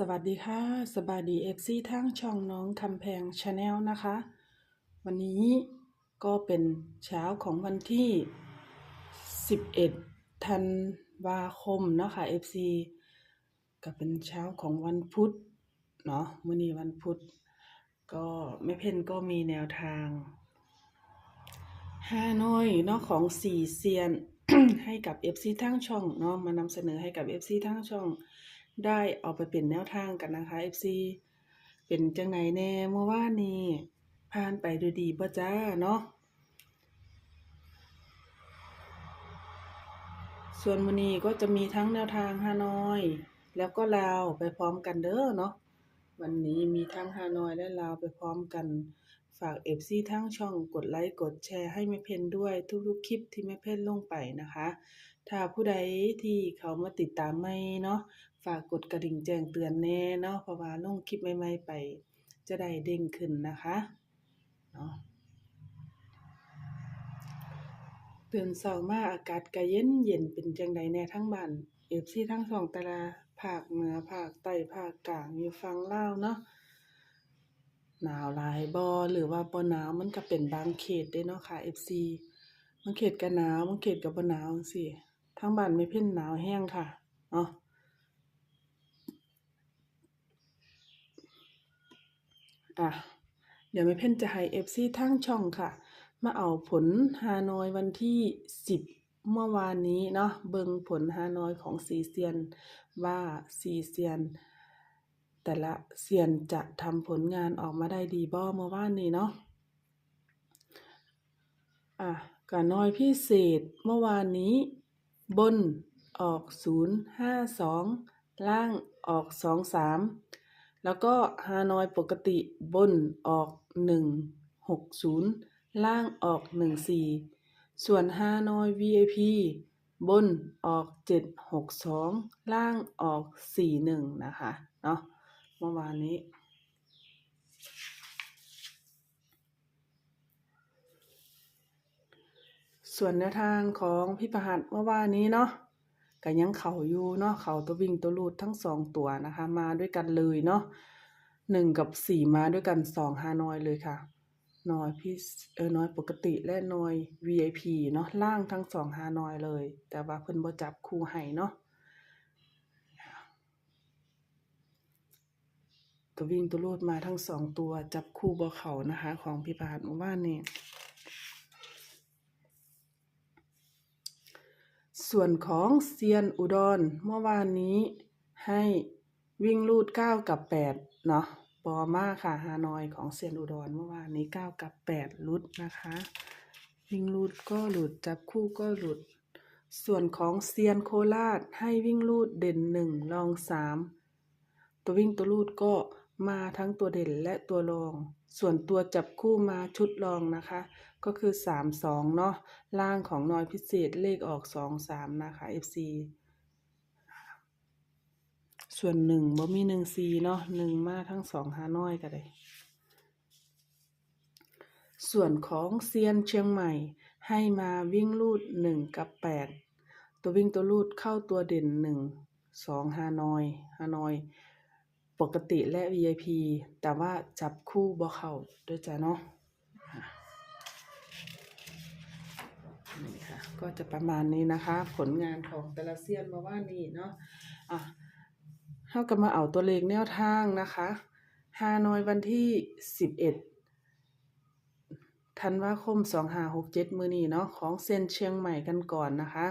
สวัสดีค่ะ สบายดีเอฟซีทั้งช่องน้องคำแพงชาแนลนะคะ วันนี้ก็เป็นเช้าของวันที่ 11 ธันวาคมเนาะค่ะ FC ก็เป็นเช้าของวันพุธเนาะมื้อนี้วันพุธ ก็แม่เพ่นก็มีแนวทางฮานอยเนาะของสี่เซียน ให้กับ FC ทั้งช่องเนาะมานำเสนอให้กับ FC ทั้งช่อง ได้เอาไปเป็นแนวทางกันนะคะ FC เป็นจังไหนแน่เมื่อวานนี้ผ่านไปดูดีป่ะจ้าเนาะส่วนมือนี้ก็จะมีทั้งแนวทางฮานอย แล้วก็ลาวไปพร้อมกันเด้อเนาะวันนี้มีทั้งฮานอยและลาวไปพร้อมกันฝาก FC ทั้งช่องกดไลค์กดแชร์ให้แม่เพนด้วยทุกๆคลิปที่แม่เพนลงไปนะคะ ถ้าผู้ใดที่เขามาติดตามไม่เนาะฝากกดกระดิ่งแจ้งเตือนแน่เนาะเพราะว่าลงคลิปใหม่ๆไป จะได้เด้งขึ้นนะคะเนาะเตือนเสาร์มาอากาศก็เย็นเย็นเป็นจังใดแน่ทั้งบ้านเอฟซีทั้งสองตาราภาคเหนือภาคใต้ภาคกลางอยู่ฟังเล่าเนาะหนาวหลายบ่หรือว่าบ่หนาวมันก็เป็นบางเขตเด้เนาะค่ะ FC บางเขตก็หนาวบางเขตก็บ่หนาวจังซี่ ทางบ้านไม่เพิ่นหนาวแห้งค่ะเนาะอะเดี๋ยวแม่เพ่นจะให้ FC ทั้งช่องค่ะ มาเอาผลฮานอยวันที่10เมื่อวานนี้เนาะเบิงผลฮานอยของซีเซียนว่าซีเซียน แต่ละเซียนจะทำผลงานออกมาได้ดีบ่เมื่อวานนี้เนาะอะกะน้อยพิเศษเมื่อวานนี้ บนออก052ล่างออก23แล้วก็ฮานอยปกติบนออก160ล่างออก14ส่วนฮานอย VIP บนออก762ล่างออก41นะคะ เนาะเมื่อวานนี้ ส่วนแนวทางของพี่ประหัตเมื่อวานนี้เนาะก็ยังเข่าอยู่เนาะเข่าตัววิ่งตัวลูดทั้งสองตัวนะคะ มาด้วยกันเลยเนาะหนึ่งกับสี่มาด้วยกันสองฮานอยเลยค่ะนอยพี่เออน้อยปกติและนอย VIP เนาะล่างทั้งสองฮานอยเลย แต่ว่าเพิ่นบ่จับคู่ให้เนาะตัววิ่งตัวลูดมาทั้งสองตัวจับคู่บ่เขานะคะ ของพี่ประหัตเมื่อวานนี้ ส่วนของเซียนอุดรเมื่อวานนี้ให้วิ่งลูด 9 กับ 8 เนาะปอมาค่ะฮานอยของเซียนอุดรเมื่อวานนี้ 9 กับ 8 ลุดนะคะ วิ่งลูดก็หลุดจับคู่ก็หลุด ส่วนของเซียนโคราชให้วิ่งลูดเด่น 1 รอง 3 ตัววิ่งตัวลูดก็มาทั้งตัวเด่นและตัวรอง ส่วนตัวจับคู่มาชุดรองนะคะ ก็คือ 3 2 เนาะล่างของน้อยพิเศษเลขออก 2 3 นะคะ FC ส่วนหนึ่งบ่มีหนึ่งซีเนาะหนึ่งมาทั้งสองฮาน้อยก็ได้ ส่วนของเซียนเชียงใหม่ให้มาวิ่งลูดหนึ่งกับแปดตัววิ่งตัวลูดเข้าตัวเด่นหนึ่งสองฮานอยฮานอย ปกติและ VIP แต่ว่าจับคู่บ่เข้าด้วยจ้ะเนาะนี่ค่ะก็จะประมาณนี้นะคะ ผลงานของแต่ละเซียนมาว่านี่เนาะอะเท่ากับมาเอาตัวเลขแนวทางนะคะฮานอยวันที่สิบเอ็ดธันวาคมสองห้าหกเจ็ดมือนี้เนาะของเซียนเชียงใหม่กันก่อนนะคะ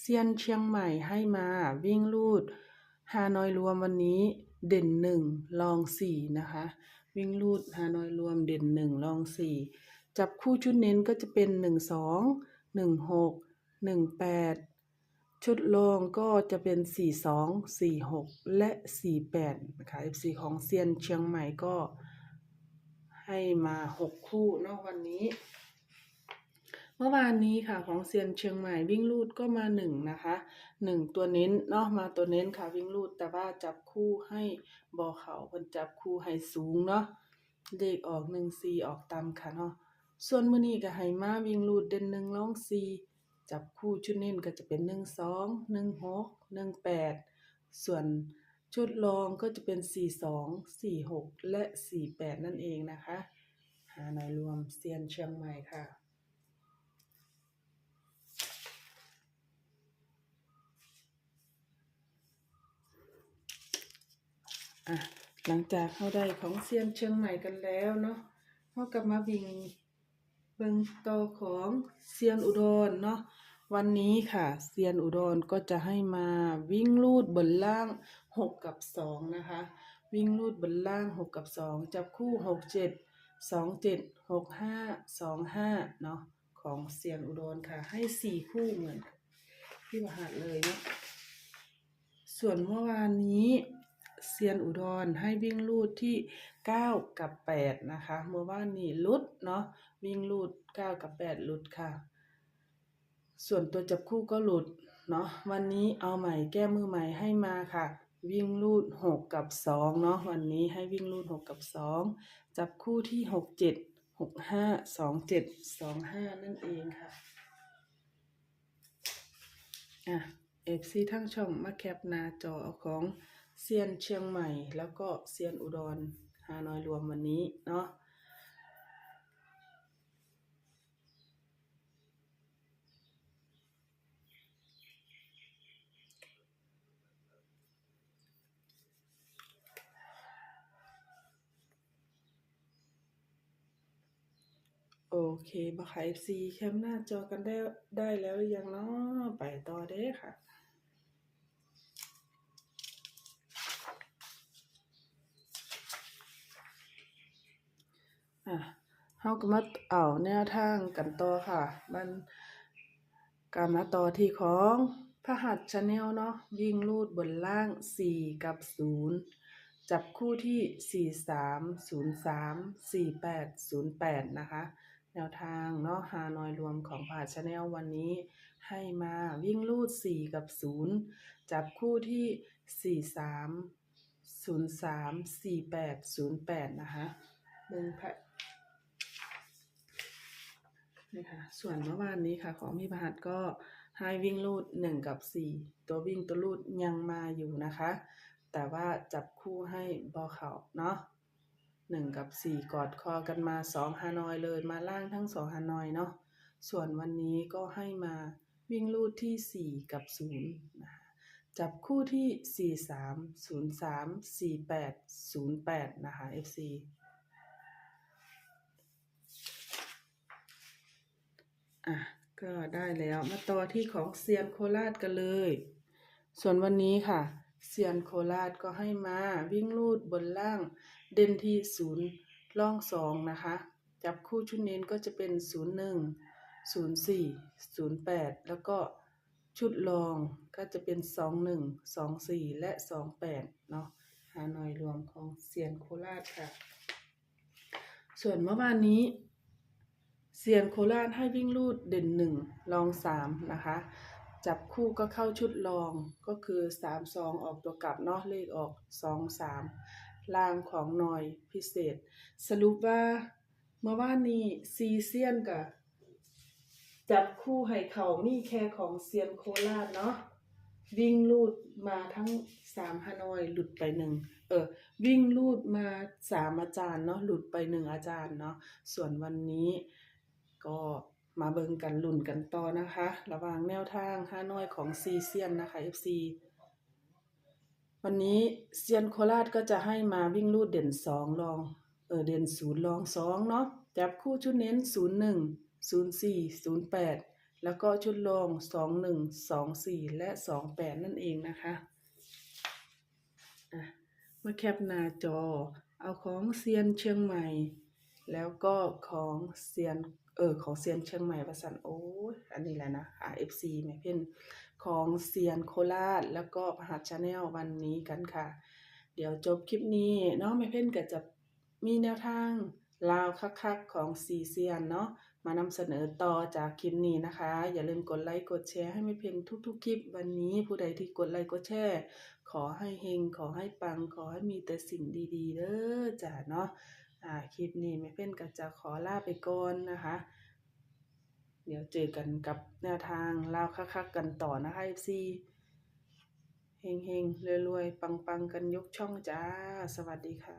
เซียนเชียงใหม่ให้มาวิ่งลูดฮานอยรวมวันนี้ เด่นหนึ่งรองสี่นะคะ วิ่งลูดฮานอยรวมเด่นหนึ่งรองสี่จับคู่ชุดเน้นก็จะเป็นหนึ่งสองหนึ่งหกหนึ่งแปดชุดรองก็จะเป็นสี่สองสี่หกและสี่แปดนะคะ FC ของเซียนเชียงใหม่ก็ให้มาหกคู่เนอกวันนี้ มื่อวานนี้ค่ะของเซียนเชียงใหม่วิ่งลูดก็มาหนึ่งนะคะหนึ่งตัวเน้นเนาะมาตัวเน้นค่ะวิ่งลูดแต่ว่าจับคู่ให้บอเขาเพิ่นจับคู่ให้สูงเนาะเลขออกหนึ่งสี่ออกตามค่ะเนาะส่วนมือนี้ก็ให้มาวิ่งลูดเด่นหนึ่งร้องสี่จับคู่ชุดเน้นก็จะเป็นหนึ่งสองหนึ่งหกหนึ่งแปดส่วนชุดรองก็จะเป็นสี่สองสี่หกและสี่แปดนั่นเองนะคะ หาหน่อยรวมเซียนเชียงใหม่ค่ะ อะหลังจากเข้าได้ของเซียนเชียงใหม่กันแล้วเนาะเขากลับมาวิ่งเบิ่งต่อของเซียนอุดรเนาะวันนี้ค่ะเซียนอุดรก็จะให้มาวิ่งลูดบนล่างหกกับสองนะคะ วิ่งลูดบนล่างหกกับสองจับคู่หกเจ็ดสองเจ็ดหกห้าสองห้าเนาะของเซียนอุดรค่ะ ให้สี่คู่เหมือนที่ประหัสเลยเนาะส่วนเมื่อวานนี้ เซียนอุดรให้วิ่งลูดที่ 9 กับ 8 นะคะ เมื่อวานนี้ลุดเนาะวิ่งลูด 9 กับ 8 ลุดค่ะ ส่วนตัวจับคู่ก็หลุดเนาะวันนี้เอาใหม่แก้มือใหม่ให้มาค่ะ วิ่งลูด 6 กับ 2 เนาะวันนี้ให้วิ่งลูด 6 กับ 2 จับคู่ที่ 6 7 6 5 2 7 2 5 นั่นเองค่ะอะเอฟซีทั้งช่องมาแคปหน้าจอเอาของ เซียนเชียงใหม่ แล้วก็เซียนอุดรฮานอยรวมวันนี้เนาะโอเคบักค่ะเอฟซีแคปหน้าจอกันได้ได้แล้วหรือยังเนาะไปต่อเด้อค่ะ เฮาก็มาเอาแนวทางกันต่อค่ะ มันการมาต่อที่ของพระหัตชาแนลเนาะวิ่งลูดบนล่าง 4 กับ 0 จับคู่ที่ 43 03 48 08 นะคะ แนวทางเนาะฮานอยรวมของพระหัตชาแนลวันนี้ให้มาวิ่งลูด 4 กับ 0 จับคู่ที่ 43 03 48 08 นะคะเบิ่งพระ นี่ค่ะส่วนเมื่อวานนี้ค่ะของพี่ประหัสก็ให้วิ่งลูดหนึ่งกับสี่ตัววิ่งตัวลูดยังมาอยู่นะคะ แต่ว่าจับคู่ให้บอเขาเนาะหนึ่งกับสี่กอดคอกันมาสองฮานอยเลยมาล่างทั้งสองฮานอยเนาะส่วนวันนี้ก็ให้มาวิ่งลูดที่สี่กับศูนย์นะคะจับคู่ที่สี่สามศูนย์สามสี่แปดศูนย์แปดนะคะ FC อะ ก็ได้แล้วมาต่อที่ของเซียนโคราชกันเลย ส่วนวันนี้ค่ะเซียนโคราชก็ให้มาวิ่งลูดบนล่างเด่นที่ศูนย์ล่องสองนะคะ จับคู่ชุดเน้นก็จะเป็นศูนย์หนึ่งศูนย์สี่ศูนย์แปดแล้วก็ชุดรองก็จะเป็นสองหนึ่งสองสี่และสองแปดเนาะหาหน่อยรวมของเซียนโคราชค่ะ ส่วนเมื่อวานนี้ เซียนโคราชให้วิ่งลูดเด่นหนึ่งรองสามนะคะ จับคู่ก็เข้าชุดรองก็คือสามสองออกตัวกลับเนาะเลขออกสองสามลางของหน่อยพิเศษ สรุปว่าเมื่อวานนี้ซีเซียนกับจับคู่ให้เขามีแค่ของเซียนโคราชเนาะวิ่งลูดมาทั้งสามฮานอยหลุดไปหนึ่งเออวิ่งลูดมาสามอาจารย์เนาะหลุดไปหนึ่งอาจารย์เนาะส่วนวันนี้ ก็มาเบิงกันลุ่นกันต่อนะคะ ระหว่างแนวทางฮานอยของซีเซียนนะคะ FC วันนี้เซียนโคราชก็จะให้มาวิ่งลูดเด่นสองลองเออเด่นศูนย์ลองสองเนาะจับคู่ชุดเน้นศูนย์หนึ่งศูนย์สี่ศูนย์แปดแล้วก็ชุดรองสองหนึ่งสองสี่และสองแปดนั่นเองนะคะะมาแคปหน้าจอ เอาของเซียนเชียงใหม่ แล้วก็ของเซียน เออของเซียนเชียงใหม่ประสันโอ้อันนี้แหละนะ RFC แม่เพ่นของเซียนโคราชแล้วก็พหัสชาแนลวันนี้กันค่ะ เดี๋ยวจบคลิปนี้เนาะแม่เพ่นก็จะมีแนวทางลาวคักๆของซีเซียนเนาะมานำเสนอต่อจากคลิปนี้นะคะ อย่าลืมกดไลค์กดแชร์ให้แม่เพ่นทุกๆคลิปวันนี้ผู้ใดที่กดไลค์กดแชร์ ขอให้เฮงขอให้ปัง ขอให้มีแต่สิ่งดีๆเด้อจ้ะเนาะ อ่าคลิปนี้แม่เพ่นก็จะขอลาไปก่อนนะคะ เดี๋ยวเจอกันกับแนวทางเล่าคักๆกันต่อนะคะ FC เฮงๆรวยๆ ปังๆ กันยกช่องจ้า สวัสดีค่ะ